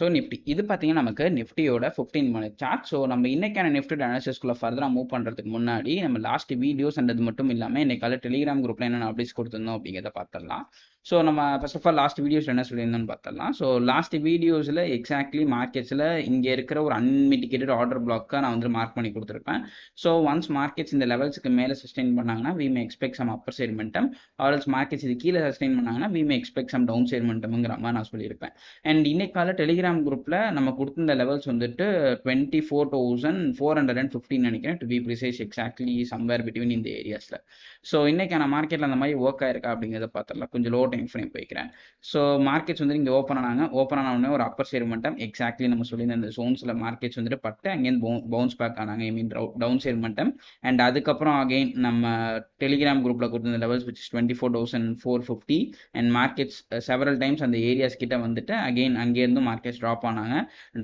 So Nifty இது பார்த்தீங்கன்னா நமக்கு நிஃப்டியோட ஃபிஃப்டீன் மணி சார்ட் ஸோ நம்ம இன்னைக்கான நிஃப்டி அனாலிசிஸ்குள்ள ஃபர்தராக மூவ் பண்ணுறதுக்கு முன்னாடி நம்ம லாஸ்ட் வீடியோஸ் அண்டது மட்டும் இல்லாமல் இன்னைக்கால டெலிகிராம் குரூப்பில் என்னென்ன அப்டேட்ஸ் கொடுத்துருந்தோம் அப்படிங்கிறத பார்த்துடலாம் ஸோ நம்ம first of all last videos என்ன சொல்லியிருந்தோம்னு பார்த்தலாம் ஸோ லாஸ்ட் வீடியோஸில் எக்ஸாக்ட்லி மார்க்கெட்ஸில் இங்கே இருக்கிற ஒரு அன்மிட்டிகேட்டட் ஆர்டர் பிளாக்காக நான் வந்து மார்க் பண்ணி கொடுத்துருப்பேன். ஸோ ஒன்ஸ் மார்க்கெட்ஸ் இந்த லெவல்ஸுக்கு மேலே சஸ்டெயின் பண்ணாங்கன்னா we may expect some upper side momentum or else markets இது கீழே சஸ்டெயின் பண்ணாங்கன்னா we may expect some down side மென்டம்ங்கிற மாதிரி நான் சொல்லியிருப்பேன். அண்ட் இன்னைக்கால டெலிகிராம் குரூப்பில் நம்ம கொடுத்திருந்த லெவல்ஸ் வந்துட்டு twenty four thousand four hundred and fifteen நினைக்கிறேன் to be precise exactly somewhere between இந்த ஏரியாஸில் ஸோ இன்னைக்கான மார்க்கெட்டில் அந்த மாதிரி ஒர்க் ஆயிருக்கா அப்படிங்கிறத பார்த்துடலாம். கொஞ்சம் லோ டைம் ஃப்ரேம் போய்க்கிறேன். ஸோ மார்க்கெட்ஸ் வந்து இங்கே ஓப்பன் ஆனாங்க. ஓப்பன் ஆன உடனே ஒரு அப்பர் சைடு மட்டும் எக்ஸாக்ட்லி நம்ம சொல்லியிருந்த இந்த சோன்ஸில் மார்க்கெட்ஸ் வந்துட்டு பட்டு அங்கேருந்து பவுன்ஸ் பேக் ஆனாங்க. ஐ மீன் டவுன் சைடு மட்டும். அண்ட் அதுக்கப்புறம் அகைன் நம்ம டெலிகிராம் குரூப்பில் கொடுத்த levels which twenty four thousand four fifty and markets several times அந்த ஏரியாஸ் கிட்ட வந்துட்டு அகெயின் அங்கேருந்து மார்க்கெட்ஸ் ட்ராப் ஆனாங்க.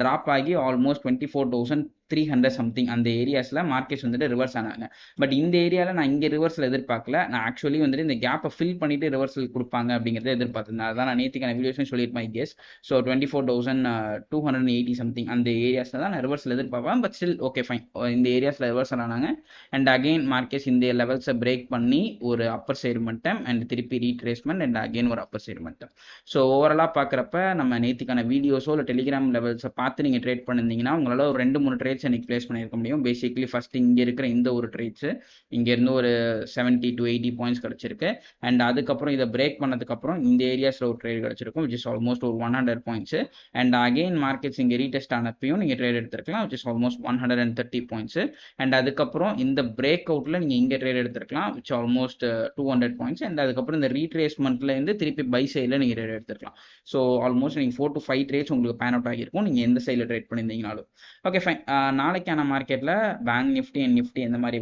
ட்ராப் ஆகி almost twenty four thousand three hundred something அந்த ஏரியாஸில் மார்க்கெட்ஸ் வந்துட்டு ரிவர்ஸ் ஆனாங்க. பட் இந்த ஏரியாவில் நான் இங்கே ரிவர்ஸில் எதிர்பார்க்கல. நான் ஆக்சுவலி வந்துட்டு இந்த கேப்பை ஃபில் பண்ணிட்டு ரிவர்ஸில் கொடுப்பாங்க அப்படிங்கிறத எதிர்பார்த்திருந்தேன் அதான் நான் நேற்றுக்கான வீடியோஸும் சொல்லியிருப்பேன் cause so twenty four thousand two hundred eighty something அந்த ஏரியாஸில் தான் நான் ரிவர்ஸில் எதிர்பார்ப்பேன். பட் ஸ்டில் ஓகே ஃபைன் இந்த ஏரியாஸில் ரிவர்ஸ் ஆனாங்க. அண்ட் அகெயின் மார்க்கெட்ஸ் இந்த லெவல்ஸை பிரேக் பண்ணி ஒரு அப்பர் சைடு மட்டும் அண்ட் திருப்பி ரீட்ரேஸ்மெண்ட் அண்ட் அகெயின் ஒரு அப்பர் சைடு மட்டும். ஸோ ஓவராலாக பார்க்குறப்ப நம்ம நேற்றுக்கான வீடியோஸோ இல்லை டெலிகிராம் லெவல்ஸை பார்த்து நீங்கள் ட்ரேட் பண்ணியிருந்தீங்கன்னா உங்களால் ஒரு ரெண்டு மூணு ட்ரேட்ஸ் எனக்கு பிளேஸ் பண்ணியிருக்க முடியும். பேசிக்லி ஃபர்ஸ்ட் இங்கே இருக்கிற இந்த ஒரு ட்ரேட்ஸு இங்கேருந்து ஒரு செவன்ட்டி டு எயிட்டி பாயிண்ட்ஸ் கிடச்சிருக்கு. அண்ட் அதுக்கப்புறம் இதை பிரேக் பண்ணதுக்கப்புறம் இந்த ஏரியாஸில் ஒரு ட்ரேட் கிடச்சிருக்கும் விச் இஸ் ஆல்மோஸ்ட் ஒரு one hundred points and again markets இங்கே ரீடெஸ்ட் ஆனப்பையும் நீங்கள் trade எடுத்துருக்கலாம் which is almost one hundred and thirty points and அதுக்கப்புறம் இந்த பிரேக் அவுட்டில் நீங்கள் இங்கே trade எடுத்துருக்கலாம் which almost two hundred points and அதுக்கப்புறம் இந்த ரீட்ரேஸ்மெண்ட்லேருந்து திருப்பி பை சைடில் நீங்கள் ட்ரேட் எடுத்துருக்கலாம். ஸோ ஆல்மோஸ்ட் நீங்கள் ஃபோர் டு ஃபைவ் ட்ரேட்ஸ் உங்களுக்கு பேன் அவுட் ஆகியிருக்கும். நீங்கள் எந்த சைடில் ட்ரேட் பண்ணியிருந்தீங்கனாலும். ஓகே ஃபைன் நாளைக்கான மார்க்கெட்டில் பேங்க் நிஃப்டி அண்ட் நிஃப்டி இந்த மாதிரி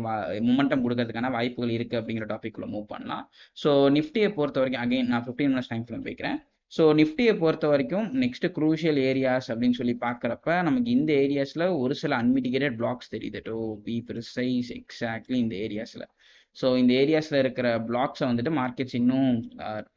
மூமெண்டம் கொடுக்கறதுக்கான வாய்ப்புகள் இருக்குது அப்படிங்கிற டாப்பிக்குள்ள மூவ் பண்ணலாம். ஸோ நிஃப்டியை பொறுத்த வரைக்கும் அகைன் நான் ஃபிஃப்டீன் மினிட்ஸ் டைம் ஃபிலிம் வைக்கிறேன். ஸோ நிஃப்டியை பொறுத்த வரைக்கும் நெக்ஸ்ட் குரூஷியல் ஏரியாஸ் அப்படின்னு சொல்லி பார்க்குறப்ப நமக்கு இந்த ஏரியாஸில் ஒரு சில அன்மிட்டிகேட்டட் பிளாக்ஸ் தெரியுது. டூ பி ப்ரிசைஸ் எக்ஸாக்ட்லி இந்த ஏரியாஸில் ஸோ இந்த ஏரியாஸில் இருக்கிற பிளாக்ஸை வந்துட்டு மார்க்கெட்ஸ் இன்னும்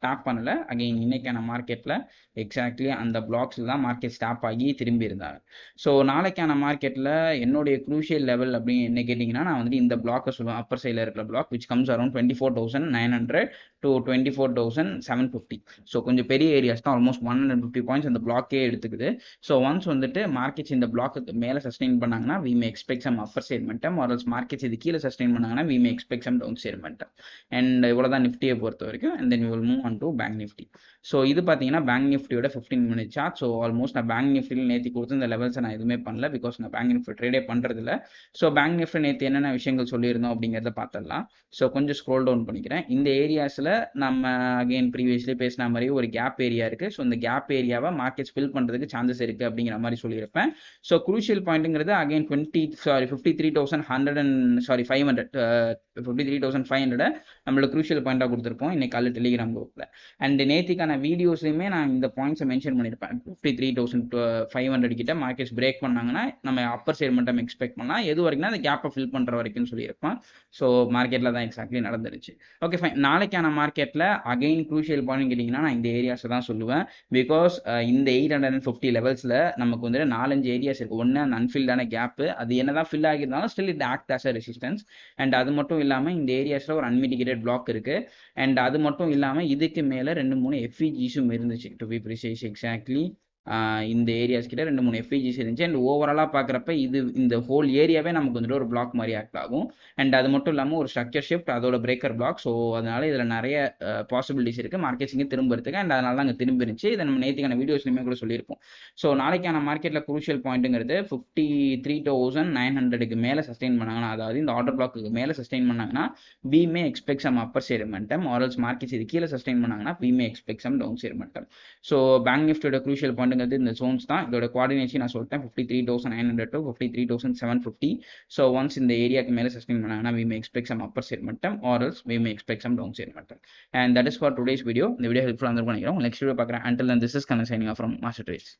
டாப் பண்ணலை. அகெயின் இன்னைக்கான மார்க்கெட்டில் எக்ஸாக்ட்லி அந்த பிளாக்ஸில் தான் மார்க்கெட் ஸ்டாப் ஆகி திரும்பி இருந்தாங்க. ஸோ நாளைக்கான மார்க்கெட்டில் என்னுடைய க்ரூஷியல் லெவல் அப்படின்னு என்ன கேட்டிங்கன்னா நான் வந்துட்டு இந்த பிளாக்கை சொல்லுவேன். அப்பர் சைடில் இருக்கிற block which comes around twenty four thousand nine hundred to twenty four thousand seven fifty so கொஞ்சம் பெரிய ஏரியாஸ் தான். Almost one hundred fifty points அந்த பிளாக்கே எடுத்துக்குது. ஸோ ஒன்ஸ் வந்துட்டு மார்க்கெட்ஸ் இந்த பிளாக்கு மேலே சஸ்டெயின் பண்ணாங்கன்னா we may expect some upper side மட்டும் ஆர்எல்ஸ் மார்க்கெட்ஸ் இது கீழே சஸ்டெயின் பண்ணாங்கன்னா we may expect some down side and இவ்வளோ தான் நிஃப்டியை பொறுத்த வரைக்கும் and then will move on to bank Nifty so இது பார்த்தீங்கன்னா பேங்க் நிஃப்டியோட fifteen minute chart so almost நான் பேங்க் நிஃப்டியில் நேற்று கொடுத்து இந்த லெவல்ஸை நான் எதுவுமே பண்ணல பிகாஸ் நான் பேங்க் நிஃப்டி ட்ரேடே பண்ணுறதில்ல ஸோ பேங்க் நிஃப்டி நேற்று என்னென்ன விஷயங்கள் சொல்லியிருந்தோம் அப்படிங்கிறத பார்த்துடலாம் ஸோ கொஞ்சம் ஸ்க்ரோல் டவுன் பண்ணிக்கிறேன். இந்த ஏரியாஸில் நம்ம அகெயின் ப்ரீவியஸ்லி பேசின மாதிரி ஒரு கேப் ஏரியா இருக்குது ஸோ இந்த கேப் ஏரியாவை மார்க்கெட்ஸ் ஃபில் பண்ணுறதுக்கு சான்சஸ் இருக்குது அப்படிங்கிற மாதிரி சொல்லியிருப்பேன். So crucial பாயிண்ட்டுங்கிறது again twenty sorry fifty three thousand hundred and sorry five hundred fifty three thousand five hundred நம்மளுக்கு க்ரூஷியல் பாயிண்டாக கொடுத்துருப்போம். இன்னைக்கு காலையில் டெலிகிராம் குரூப்பில் அண்ட் நேத்திக்கான வீடியோஸ்லையுமே நான் இந்த பாயிண்ட்ஸை மென்ஷன் பண்ணியிருப்பேன் fifty three thousand five hundred கிட்ட மார்க்கெட்ஸ் பிரேக் பண்ணாங்கன்னா நம்ம அப்பர் சைடு மட்டும் எக்ஸ்பெக்ட் பண்ணலாம் எது வரைக்கும் அந்த கேப்பை ஃபில் பண்ணுற வரைக்கும் சொல்லியிருப்பேன் ஸோ மார்க்கெட்டில் தான் எக்ஸாக்ட்லி நடந்துருச்சு. ஓகே ஃபைன் நாளைக்கான மார்க்கெட்டில் அகைன் க்ரூஷியல் பாயிண்ட் கேட்டிங்கன்னா நான் இந்த ஏரியாஸை தான் சொல்லுவேன். பிகாஸ் இந்த எயிட் ஹண்ட்ரட் அண்ட் ஃபிஃப்டி லெவல்ஸில் நமக்கு வந்துட்டு நாலஞ்சு ஏரியாஸ் இருக்குது ஒன்று அந்த அன்ஃபில்டான கேப்பு அது என்ன தான் fill ஆகியிருந்தாலும் still it act as a resistance and அது மட்டும் இல்லாமல் இந்த ஏரியாஸில் ஒரு அன்மிடிகேட்டட் பிளாக் இருக்குது அண்ட் அது மட்டும் இல்லாமல் இதுக்கு மேலே ரெண்டு மூணு எஃப்இஜிஸும் இருந்துச்சு டு பி ப்ரிசைஸ் எக்ஸாக்ட்லி இந்த ஏரியாஸ் கிட்ட ரெண்டு மூணு எஃப்இஜிஸ் இருந்துச்சு. அண்ட் ஓவராலாக பார்க்குறப்ப இது இந்த ஹோல் ஏரியாவே நமக்கு வந்துட்டு ஒரு பிளாக் மாதிரி ஆக்ட் ஆகும். அண்ட் அது மட்டும் இல்லாமல் ஒரு ஸ்ட்ரக்சர் ஷிஃப்ட் அதோட பிரேக்கர் பிளாக் ஸோ அதனால இதில் நிறைய பாசிபிலிட்டிஸ் இருக்குது மார்க்கெட்ஸ் திரும்புறதுக்கு. அண்ட் அதனால தான் அங்கே திரும்பி இருந்துச்சு இதை நம்ம நேற்றுக்கான வீடியோஸ்லையுமே கூட சொல்லியிருப்போம். ஸோ நாளைக்கான மார்க்கெட்டில் குரூஷியல் பாயிண்ட்டுங்கிறது ஃபிஃப்டி த்ரீ தௌசண்ட் நைன் ஹண்ட்ரடுக்கு மேலே சஸ்டெயின் பண்ணாங்கன்னா அதாவது இந்த ஆர்டர் பிளாக்கு மேலே சஸ்டெயின் பண்ணாங்கன்னா we may expect some upper side or else or else markets இது கீழே சஸ்டெயின் பண்ணாங்கன்னா we may expect some down side so bank நிஃப்டியோட குரூஷியல் பாயிண்ட் அப்படிங்கிறது இந்த ஜோன்ஸ் தான். இதோட குவாடினேஷன் நான் சொல்லிட்டேன். Fifty three thousand nine hundred to fifty three thousand seven fifty so once இந்த ஏரியாக்கு மேலே சஸ்டெயின் பண்ணாங்கன்னா we may expect some upper side மட்டும் or else we may expect some down side மட்டும். And that is for today's video இந்த video ஹெல்ப்ஃபுல்லாக இருந்திருக்கும் நினைக்கிறோம் நெக்ஸ்ட் வீடியோ பார்க்குறேன். அண்டில் திஸ் இஸ் கன சைனிங் ஃப்ரம் மாஸ்டர் ட்ரேஸ்